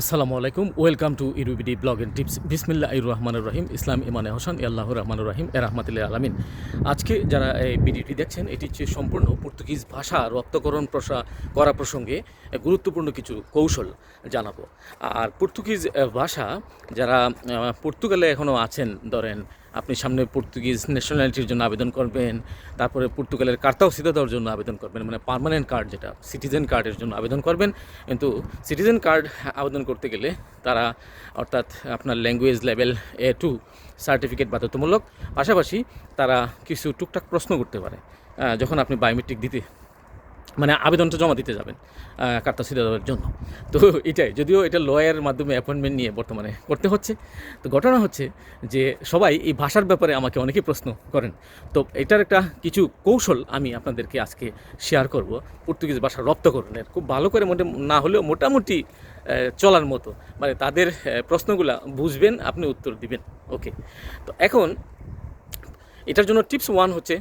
আসসালামু আলাইকুম, welcome to UBD blog and tips. বিসমিল্লা ইর রহমানুর রহিম, ইসলাম ইমানে হোসান আল্লাহ রহমানুর রহিম, এ রহমাতুল্লাহ আলমিন। আজকে যারা এই ভিডিওটি দেখছেন, এটি হচ্ছে সম্পূর্ণ পর্তুগিজ ভাষা রপ্তকরণ প্রসা করা প্রসঙ্গে গুরুত্বপূর্ণ কিছু কৌশল জানাব। আর পর্তুগিজ ভাষা যারা পর্তুগালে এখনও আছেন, ধরেন আপনি সামনে পর্তুগিজ ন্যাশনালিটির জন্য আবেদন করবেন, তারপরে পর্তুগালের কার্তাও সিধা দেওয়ার জন্য আবেদন করবেন মানে পার্মানেন্ট কার্ড যেটা সিটিজেন কার্ডের জন্য আবেদন করবেন। কিন্তু সিটিজেন কার্ড আবেদন করতে গেলে তারা অর্থাৎ আপনার language level A two certificate বাধ্যতামূলক, পাশাপাশি তারা কিছু টুকটাক প্রশ্ন করতে পারে। যখন আপনি বায়োমেট্রিক দিতে মানে আবেদনটা জমা দিতে যাবেন কার্তা দেওয়ার জন্য। তো এটাই, যদিও এটা লয়ারের মাধ্যমে অ্যাপয়েন্টমেন্ট নিয়ে বর্তমানে করতে হচ্ছে। তো ঘটনা হচ্ছে যে সবাই এই ভাষার ব্যাপারে আমাকে অনেকেই প্রশ্ন করেন। তো এটার একটা কিছু কৌশল আমি আপনাদেরকে আজকে শেয়ার করব। পর্তুগিজ ভাষা রপ্তকরণের খুব ভালো করে মোটে না হলেও মোটামুটি চলার মতো। মানে তাদের প্রশ্নগুলা বুঝবেন, আপনি উত্তর দিবেন। ওকে তো এখন এটার জন্য টিপস ওয়ান হচ্ছে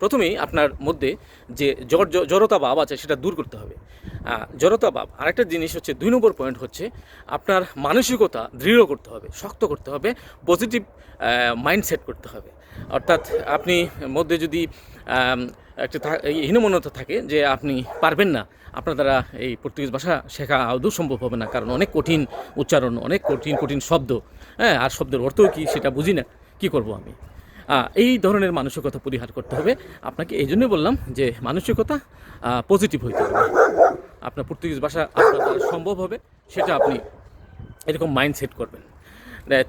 প্রথমেই আপনার মধ্যে যে জ্বর জড়তা ভাব আছে সেটা দূর করতে হবে। জড়তা ভাব, আরেকটা জিনিস হচ্ছে দুই নম্বর পয়েন্ট হচ্ছে আপনার মানসিকতা দৃঢ় করতে হবে, শক্ত করতে হবে পজিটিভ মাইন্ডসেট করতে হবে। অর্থাৎ আপনি মধ্যে যদি একটা হীনমন্যতা থাকে যে আপনি পারবেন না, আপনার দ্বারা এই পর্তুগিজ ভাষা শেখা আদৌ সম্ভব হবে না, কারণ অনেক কঠিন উচ্চারণ, অনেক কঠিন কঠিন শব্দ হ্যাঁ আর শব্দের অর্থও কি সেটা বুঝি না, কী করব আমি? এই ধরনের মানসিকতা পরিহার করতে হবে। আপনাকে এই জন্যই বললাম যে মানসিকতা পজিটিভ হইতে হবে। আপনার পর্তুগিজ ভাষা আপনার দ্বারা সম্ভব হবে, সেটা আপনি এরকম মাইন্ড সেট করবেন।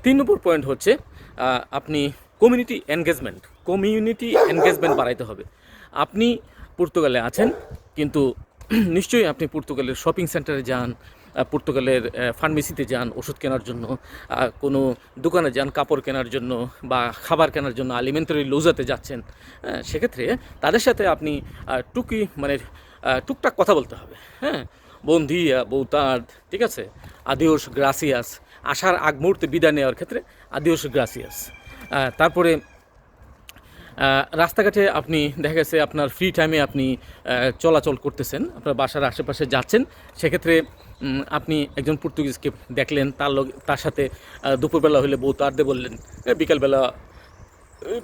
তিন নম্বর পয়েন্ট হচ্ছে আপনি কমিউনিটি এনগেজমেন্ট কমিউনিটি এনগেজমেন্ট বাড়াইতে হবে। আপনি পর্তুগালে আছেন, কিন্তু নিশ্চয়ই আপনি পর্তুগালের শপিং সেন্টারে যান পর্তুগালের ফার্মেসিতে যান ওষুধ কেনার জন্য কোনো দোকানে যান কাপড় কেনার জন্য বা খাবার কেনার জন্য আলিমেন্টারি লোজাতে যাচ্ছেন হ্যাঁ, সেক্ষেত্রে তাদের সাথে আপনি টুকি মানে টুকটাক কথা বলতে হবে হ্যাঁ বন্ধিয়া বৌতার্দ ঠিক আছে? আদিওস গ্রাসিয়াস আসার আগ মুহূর্তে বিদায় নেওয়ার ক্ষেত্রে আদিওস গ্রাসিয়াস। তারপরে রাস্তাঘাটে আপনি, দেখা গেছে আপনার ফ্রি টাইমে আপনি চলাচল করতেছেন, আপনার বাসার আশেপাশে যাচ্ছেন, সেক্ষেত্রে আপনি একজন পর্তুগিজকে দেখলেন, তার লগ, তার সাথে দুপুরবেলা হলে বউ তারদে বললেন বিকালবেলা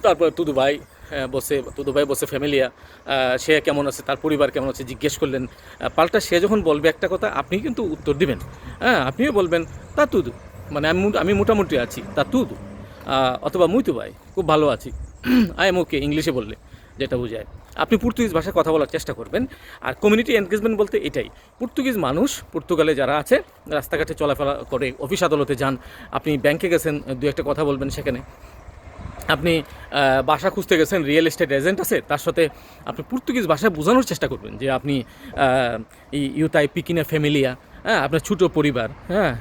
তারপর তুদু ভাই বসে, তুদু ভাই বসে ফ্যামিলিয়া সে কেমন আছে, তার পরিবার কেমন আছে, জিজ্ঞেস করলেন পাল্টা সে যখন বলবে একটা কথা, আপনি কিন্তু উত্তর দিবেন হ্যাঁ আপনিও বলবেন, তা তুদু মানে আমি আমি মোটামুটি আছি, তা তুদু অথবা মুইতু ভাই, খুব ভালো আছি। আই এম ওকে ইংলিশে বললে যেটা বোঝায়। আপনি পর্তুগিজ ভাষায় কথা বলার চেষ্টা করবেন। আর কমিউনিটি এনগেজমেন্ট বলতে এটাই। পর্তুগিজ মানুষ পর্তুগালে যারা আছে, রাস্তাঘাটে চলাফেরা করে অফিস আদালতে যান, আপনি ব্যাংকে গেছেন, দু একটা কথা বলবেন সেখানে। আপনি বাসা খুঁজতে গেছেন রিয়েল এস্টেট এজেন্ট আছে, তার সাথে আপনি পর্তুগিজ ভাষায় বোঝানোর চেষ্টা করবেন যে আপনি ইউতাই পিকিনা ফ্যামিলিয়া হ্যাঁ আপনার ছোটো পরিবার হ্যাঁ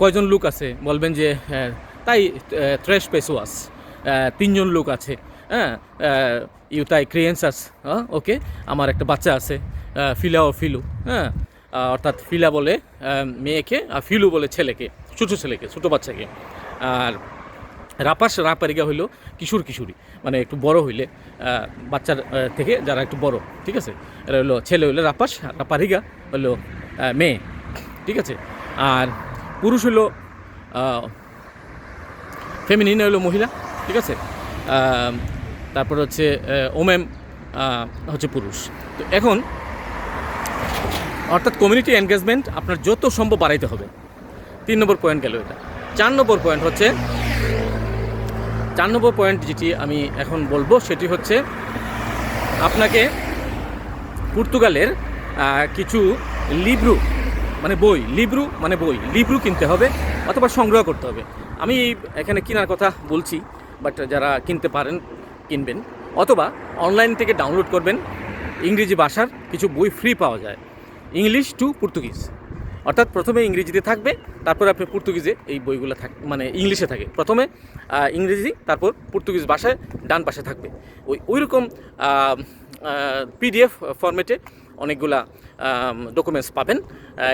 কয়জন লোক আছে? বলবেন যে তাই থ্রেশ পেসোয়াস তিনজন লোক আছে হ্যাঁ? ইউতাই ক্রিয়েন্সাস ওকে? আমার একটা বাচ্চা আছে ফিলা ও ফিলু হ্যাঁ? অর্থাৎ ফিলা বলে মেয়েকে আর ফিলু বলে ছেলেকে, ছোটো ছেলেকে, ছোটো বাচ্চাকে। আর রাপাস, রাপারিগা হইল কিশোর কিশোরী মানে একটু বড় হইলে বাচ্চার থেকে যারা একটু বড়, ঠিক আছে? এরা হলো ছেলে হইলে রাপাস রাপারিগা হলো মেয়ে, ঠিক আছে? আর পুরুষ হইল ফেমিনিন হলো মহিলা ঠিক আছে? তারপর হচ্ছে ওমেম হচ্ছে পুরুষ। তো এখন, অর্থাৎ কমিউনিটি এনগেজমেন্ট আপনার যত সম্ভব বাড়াইতে হবে। তিন নম্বর পয়েন্ট গেল এটা। চার নম্বর পয়েন্ট হচ্ছে, চার নম্বর পয়েন্ট যেটি আমি এখন বলব, সেটি হচ্ছে আপনাকে পর্তুগালের কিছু লিব্রু মানে বই, লিব্রু মানে বই, লিব্রু কিনতে হবে অথবা সংগ্রহ করতে হবে। আমি এখানে কেনার কথা বলছি। বাট যারা কিনতে পারেন, কিনবেন। অথবা অনলাইন থেকে ডাউনলোড করবেন ইংরেজি ভাষার কিছু বই ফ্রি পাওয়া যায়। ইংলিশ টু পর্তুগিজ অর্থাৎ প্রথমে ইংরেজিতে থাকবে, তারপর আপনি পর্তুগিজে এই বইগুলো থাক মানে ইংলিশে থাকে। প্রথমে ইংরেজি, তারপর পর্তুগিজ ভাষায় ডান পাশে থাকবে। ওই ওই রকম পিডিএফ ফরম্যাটে অনেকগুলা ডকুমেন্টস পাবেন।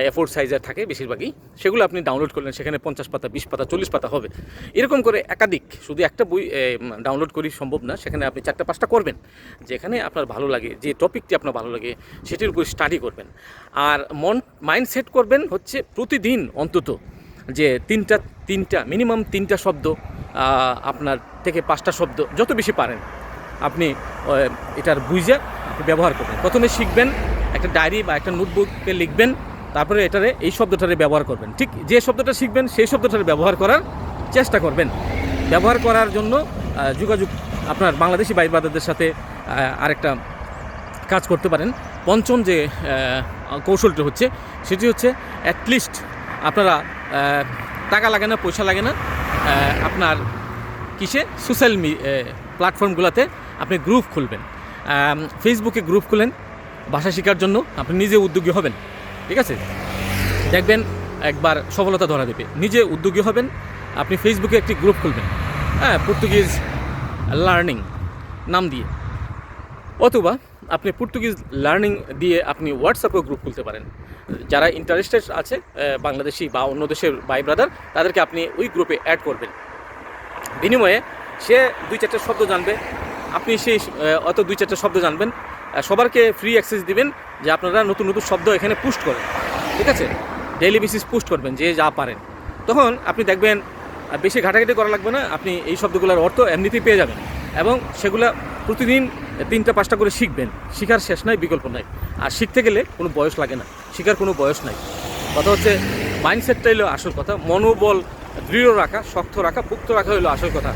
এফোর সাইজের থাকে বেশিরভাগই। সেগুলো আপনি ডাউনলোড করলেন, সেখানে পঞ্চাশ পাতা, বিশ পাতা, চল্লিশ পাতা হবে। এরকম করে একাধিক, শুধু একটা বই ডাউনলোড করি সম্ভব না, সেখানে আপনি চারটা পাঁচটা করবেন। যেখানে আপনার ভালো লাগে, যে টপিকটি আপনার ভালো লাগে, সেটির উপর স্টাডি করবেন। আর মন মাইন্ড সেট করবেন হচ্ছে প্রতিদিন অন্তত যে তিনটা তিনটা মিনিমাম তিনটা শব্দ আপনার থেকে পাঁচটা শব্দ, যত বেশি পারেন। আপনি এটার বুঝে ব্যবহার করবেন। প্রথমে শিখবেন একটা ডায়েরি বা একটা নোটবুকে লিখবেন, তারপরে এটারে এই শব্দটারে ব্যবহার করবেন। ঠিক যে শব্দটা শিখবেন, সেই শব্দটারে ব্যবহার করার চেষ্টা করবেন। ব্যবহার করার জন্য যোগাযোগ আপনার বাংলাদেশি ভাই সাথে আরেকটা কাজ করতে পারেন। পঞ্চম যে কৌশলটি হচ্ছে, সেটি হচ্ছে অ্যাটলিস্ট আপনারা টাকা লাগে না, পয়সা লাগে না আপনার কিসে? সোশ্যাল প্ল্যাটফর্মগুলোতে আপনি গ্রুপ খুলবেন। ফেসবুকে গ্রুপ খুলেন ভাষা শেখার জন্য আপনি নিজে উদ্যোগী হবেন, ঠিক আছে? দেখবেন একবার সফলতা ধরা দেবে। নিজে উদ্যোগী হবেন, আপনি ফেসবুকে একটি গ্রুপ খুলবেন হ্যাঁ পর্তুগিজ লার্নিং নাম দিয়ে। অথবা আপনি পর্তুগিজ লার্নিং দিয়ে আপনি হোয়াটসঅ্যাপেও গ্রুপ খুলতে পারেন। যারা ইন্টারেস্টেড আছে বাংলাদেশি বা অন্য দেশের ভাই ব্রাদার তাদেরকে আপনি ওই গ্রুপে অ্যাড করবেন। বিনিময়ে সে দুই চারটে শব্দ জানবে, আপনি সেই অত দুই চারটে শব্দ জানবেন সবারকে ফ্রি অ্যাক্সেস দিবেন, যে আপনারা নতুন নতুন শব্দ এখানে পুস্ট করেন, ঠিক আছে? ডেইলি বেসিস পুস্ট করবেন, যে যা পারেন। তখন আপনি দেখবেন বেশি ঘাটাঘাটি করা লাগবে না, আপনি এই শব্দগুলোর অর্থ এমনিতেই পেয়ে যাবেন। এবং সেগুলা প্রতিদিন তিনটা, পাঁচটা করে শিখবেন। শিখার শেষ নাই, বিকল্প নাই। আর শিখতে গেলে কোনো বয়স লাগে না। শিখার কোনো বয়স নাই। কথা হচ্ছে মাইন্ডসেটটা হলো আসল কথা। মনোবল দৃঢ় রাখা, শক্ত রাখা, পুক্ত রাখা হলো আসল কথা।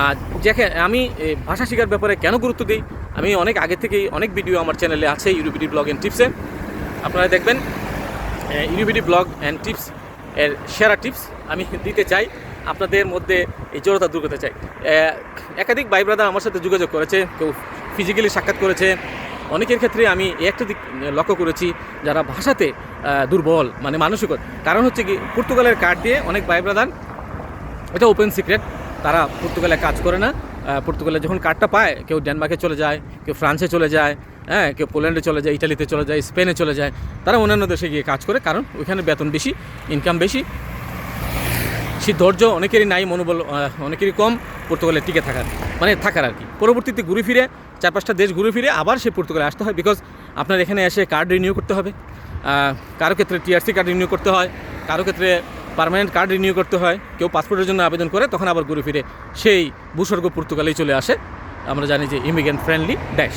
আর দেখে আমি ভাষা শেখার ব্যাপারে কেন গুরুত্ব দিই? আমি অনেক আগে থেকেই অনেক ভিডিও আমার চ্যানেলে আছে ইউরোপিডি ব্লগ অ্যান্ড টিপসে। আপনারা দেখবেন ইউরোপিডি ব্লগ অ্যান্ড টিপস এর সেরা টিপস আমি দিতে চাই। আপনাদের মধ্যে এই জড়তা দূর করতে চাই। একাধিক ভাই ব্রাদার আমার সাথে যোগাযোগ করেছে, কেউ ফিজিক্যালি সাক্ষাৎ করেছে। অনেকের ক্ষেত্রে আমি একটা দিক লক্ষ্য করেছি যারা ভাষাতে দুর্বল মানে মানসিক। কারণ হচ্ছে কি, পর্তুগালের কার্ড দিয়ে অনেক ভাই ব্রাদার এটা ওপেন সিক্রেট তারা পর্তুগালে কাজ করে না। পর্তুগালে যখন কার্ডটা পায়, কেউ ডেনমার্কে চলে যায়, কেউ ফ্রান্সে চলে যায় হ্যাঁ কেউ পোল্যান্ডে চলে যায়, ইটালিতে চলে যায়, স্পেনে চলে যায়, তারা অন্যান্য দেশে গিয়ে কাজ করে, কারণ ওইখানে বেতন বেশি ইনকাম বেশি। সেই ধৈর্য অনেকেরই নাই, মনোবল অনেকেরই কম, পর্তুগালে টিকে থাকার মানে থাকার আর কি। পরবর্তীতে ঘুরে ফিরে, চার পাঁচটা দেশ ঘুরে ফিরে আবার সে পর্তুগালে আসতে হয় বিকজ আপনার এখানে এসে কার্ড রিনিউ করতে হবে। কারও ক্ষেত্রে টিআরসি কার্ড রিনিউ করতে হয়, কারও ক্ষেত্রে পার্মানেন্ট কার্ড রিনিউ করতে হয়, কেউ পাসপোর্টের জন্য আবেদন করে, তখন আবার ঘুরে ফিরে সেই ভূস্বর্গ পর্তুগালেই চলে আসে। আমরা জানি যে ইমিগ্রেন্ট ফ্রেন্ডলি দেশ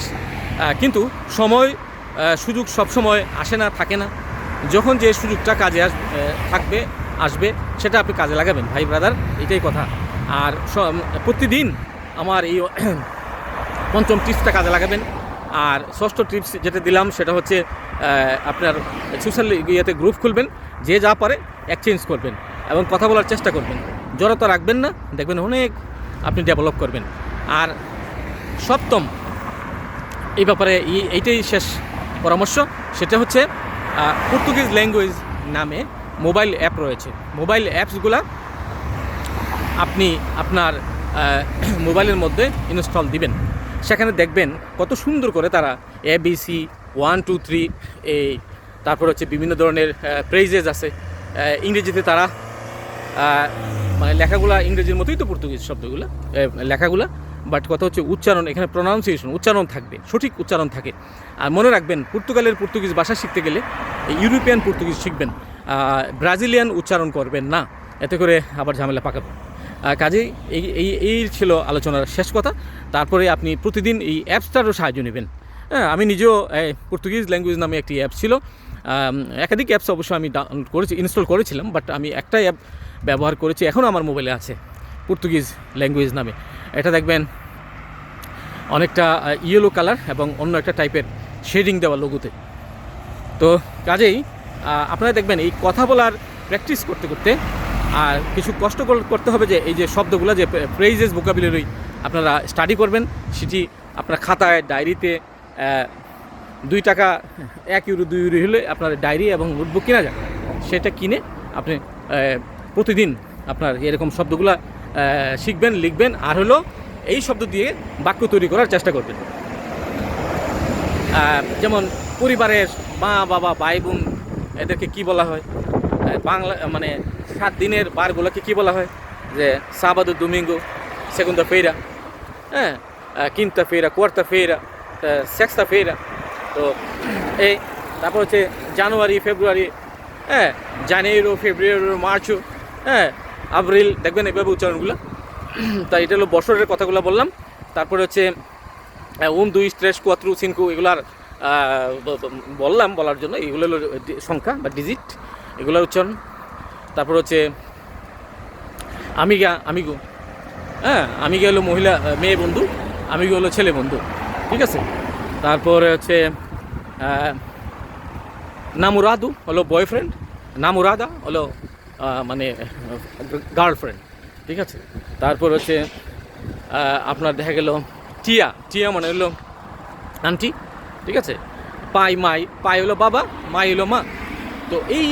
কিন্তু সময় সুযোগ সবসময় আসে না, থাকে না। যখন যে সুযোগটা কাজে আস থাকবে, আসবে, সেটা আপনি কাজে লাগাবেন, ভাই ব্রাদার এটাই কথা। আর প্রতিদিন আমার এই পঞ্চম টিপসটা কাজে লাগাবেন। আর ষষ্ঠ টিপস যেটা দিলাম, সেটা হচ্ছে আপনার সোশ্যাল ইয়েতে গ্রুপ খুলবেন। যে যা পারে এক্সচেঞ্জ করবেন এবং কথা বলার চেষ্টা করবেন। জড়তা রাখবেন না, দেখবেন অনেক আপনি ডেভেলপ করবেন। আর সপ্তম, এই ব্যাপারে এই- এইটাই শেষ পরামর্শ। সেটা হচ্ছে পর্তুগিজ ল্যাঙ্গুয়েজ নামে মোবাইল অ্যাপ রয়েছে। মোবাইল অ্যাপসগুলা আপনি আপনার মোবাইলের মধ্যে ইনস্টল দিবেন। সেখানে দেখবেন কত সুন্দর করে তারা A B C one two three এই তারপর হচ্ছে বিভিন্ন ধরনের প্রেজেস আছে। ইংরেজিতে তারা মানে লেখাগুলা ইংরেজির মতোই তো পর্তুগিজ শব্দগুলো লেখাগুলা বাট কথা হচ্ছে উচ্চারণ, এখানে প্রনাউন্সিয়েশন উচ্চারণ থাকবে, সঠিক উচ্চারণ থাকে। আর মনে রাখবেন, পর্তুগালের পর্তুগিজ ভাষা শিখতে গেলে ইউরোপিয়ান পর্তুগিজ শিখবেন ব্রাজিলিয়ান উচ্চারণ করবেন না, এতে করে আবার ঝামেলা পাকাবে। কাজেই এই এই এই ছিল আলোচনার শেষ কথা। তারপরে আপনি প্রতিদিন এই অ্যাপসটারও সাহায্য নেবেন। হ্যাঁ আমি নিজেও পর্তুগিজ ল্যাঙ্গুয়েজ নামে একটি অ্যাপ ছিল একাধিক অ্যাপস অবশ্য আমি ডাউনলোড করেছি ইনস্টল করেছিলাম বাট আমি একটাই অ্যাপ ব্যবহার করেছি, এখনও আমার মোবাইলে আছে পর্তুগিজ ল্যাঙ্গুয়েজ নামে। এটা দেখবেন, অনেকটা ইয়েলো কালার এবং অন্য একটা টাইপের শেডিং দেওয়া লোগোতে তো কাজেই আপনারা দেখবেন, এই কথা বলার প্র্যাকটিস করতে করতে, আর কিছু কষ্ট কর- করতে হবে যে, এই যে শব্দগুলো যে ফ্রেজেস ভোকাবুলারি আপনারা স্টাডি করবেন, সেটি আপনার খাতায় ডায়েরিতে দুই টাকা, এক ইউরো দুই ইউরো হলে আপনার ডায়েরি এবং নোটবুক কেনা যায়। সেটা কিনে আপনি প্রতিদিন আপনার এরকম শব্দগুলো শিখবেন, লিখবেন, আর হলো এই শব্দ দিয়ে বাক্য তৈরি করার চেষ্টা করবেন। যেমন পরিবারের মা, বাবা, ভাই, বোন, এদেরকে কি বলা হয়? বাংলা মানে সাত দিনের বারগুলোকে কি বলা হয়? যে সাবাদু দুমিঙ্গো সেগুন্দা ফেরা হ্যাঁ? কিনতা ফেরা কোয়ার্তা ফেরা সেক্সতা ফেরা তো এই, তারপর হচ্ছে জানুয়ারি, ফেব্রুয়ারি হ্যাঁ জানুয়ারি ফেব্রুয়ারি মার্চও হ্যাঁ আপ্রিল, দেখবেন এভাবে উচ্চারণগুলো। তা এটা হলো বছরের কথাগুলো বললাম। তারপরে হচ্ছে উম দুই স্ট্রেস কোয়াত্রু সিনকু এগুলার বললাম বলার জন্য। এগুলো হলো সংখ্যা বা ডিজিট, এগুলোর উচ্চারণ। তারপর হচ্ছে, আমিগা, আমিগো হ্যাঁ আমিগা হলো মহিলা মেয়ে, বন্ধু, আমিগো হলো ছেলে, বন্ধু, ঠিক আছে? তারপরে হচ্ছে নামুরাদু হলো বয়ফ্রেন্ড নামুরাদা হলো মানে গার্লফ্রেন্ড ঠিক আছে? তারপর হচ্ছে আপনার দেখা গেল টিয়া টিয়া মানে হলো আন্টি ঠিক আছে? পাই, মাই, পাই হলো বাবা, মাই হলো মা। তো এই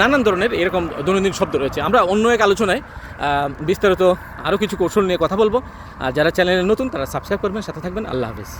নানান ধরনের এরকম দৈনন্দিন শব্দ রয়েছে। আমরা অন্য এক আলোচনায় বিস্তারিত আরও কিছু কৌশল নিয়ে কথা বলব। আর যারা চ্যানেলে নতুন, তারা সাবস্ক্রাইব করবেন, সাথে থাকবেন। আল্লাহ হাফিজ।